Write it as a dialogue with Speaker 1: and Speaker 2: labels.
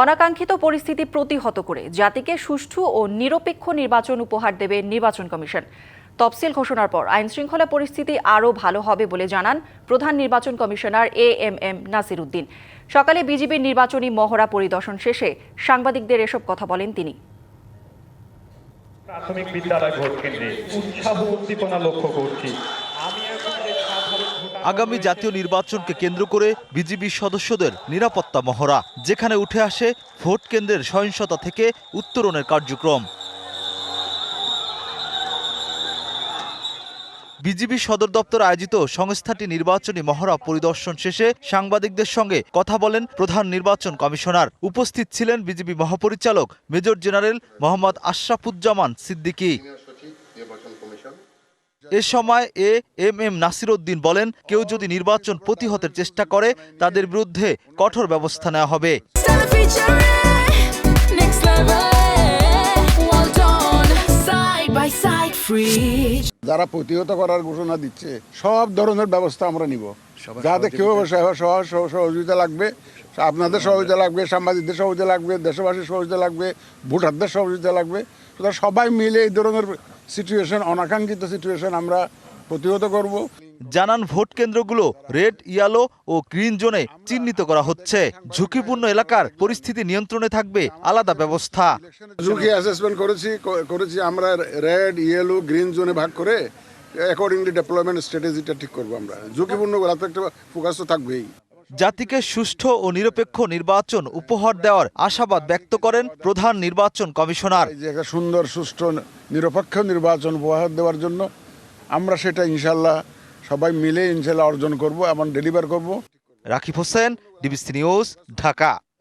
Speaker 1: অনাকাঙ্ক্ষিত পরিস্থিতি প্রতিহত করে জাতিকে সুষ্ঠু ও নিরপেক্ষ নির্বাচন উপহার দেবে নির্বাচন কমিশন। তফসিল ঘোষণার পর আইন শৃঙ্খলা পরিস্থিতি আরও ভালো হবে বলে জানান প্রধান নির্বাচন commissioner A M M Nasir Uddin সকালে বিজেপির নির্বাচনী মহড়া পরিদর্শন শেষে সাংবাদিকদের এসব কথা বলেন তিনি।
Speaker 2: প্রাথমিক বিদ্যালয় ভোট কেন্দ্রে উৎসাহ উদ্দীপনা লক্ষ্য করছি।
Speaker 3: আগামী জাতীয় নির্বাচনকে কেন্দ্র করে বিজিবি সদস্যদের নিরাপত্তা মহড়া, যেখানে উঠে আসে ভোট কেন্দ্রের সহিংসতা থেকে উত্তরণের কার্যক্রম। বিজিবি সদর দপ্তর আয়োজিত সংস্থাটি নির্বাচনী মহড়া পরিদর্শন শেষে সাংবাদিকদের সঙ্গে কথা বলেন প্রধান নির্বাচন কমিশনার। উপস্থিত ছিলেন বিজিবি মহাপরিচালক মেজর জেনারেল মোহাম্মদ আশরাফুজ্জামান সিদ্দিকী। এ সময় A M M Nasir Uddin বলেন, কেউ যদি নির্বাচন প্রতিহতের চেষ্টা করে, তাদের বিরুদ্ধে কঠোর ব্যবস্থা নেওয়া হবে।
Speaker 4: যারা প্রতিহত করার ঘোষণা দিচ্ছে সব ধরনের ব্যবস্থা আমরা নিব। যাতে কেউ সহ- সহ- সহ- সহযোগিতা লাগবে আপনাদের সহযোগিতা লাগবে। সাংবাদিকদের সহযোগিতা লাগবে দেশবাসীর সহযোগিতা লাগবে ভোটারদের সহযোগিতা লাগবে। সুতরাং সবাই মিলে এই ধরনের সিচুয়েশন অনাকাঙ্ক্ষিত সিচুয়েশন আমরা প্রতিহত করব।
Speaker 3: জানান ভোট কেন্দ্রগুলো রেড ইয়েলো ও গ্রিন জোনে চিহ্নিত করা হচ্ছে। ঝুঁকিপূর্ণ এলাকার পরিস্থিতি নিয়ন্ত্রণে থাকবে আলাদা ব্যবস্থা।
Speaker 4: ঝুঁকি অ্যাসেসমেন্ট করেছি করেছি আমরা রেড ইয়েলো গ্রিন জোনে ভাগ করে অ্যাকর্ডিংলি ডেভেলপমেন্ট স্ট্র্যাটেজিটা ঠিক করব আমরা। ঝুঁকিপূর্ণ তো একটা ফোকাস তো থাকবেই।
Speaker 3: জাতিকে সুষ্ঠু ও নিরপেক্ষ নির্বাচন উপহার দেওয়ার আশাবাদ ব্যক্ত করেন প্রধান নির্বাচন কমিশনার।
Speaker 4: একটা সুন্দর সুষ্ঠু নিরপেক্ষ নির্বাচন উপহার দেওয়ার জন্য আমরা সেটা ইনশাল্লাহ সবাই মিলে ইনশাল্লাহ অর্জন করব এবং ডেলিভার করব।
Speaker 3: Rakib Hossain, DBC news, Dhaka.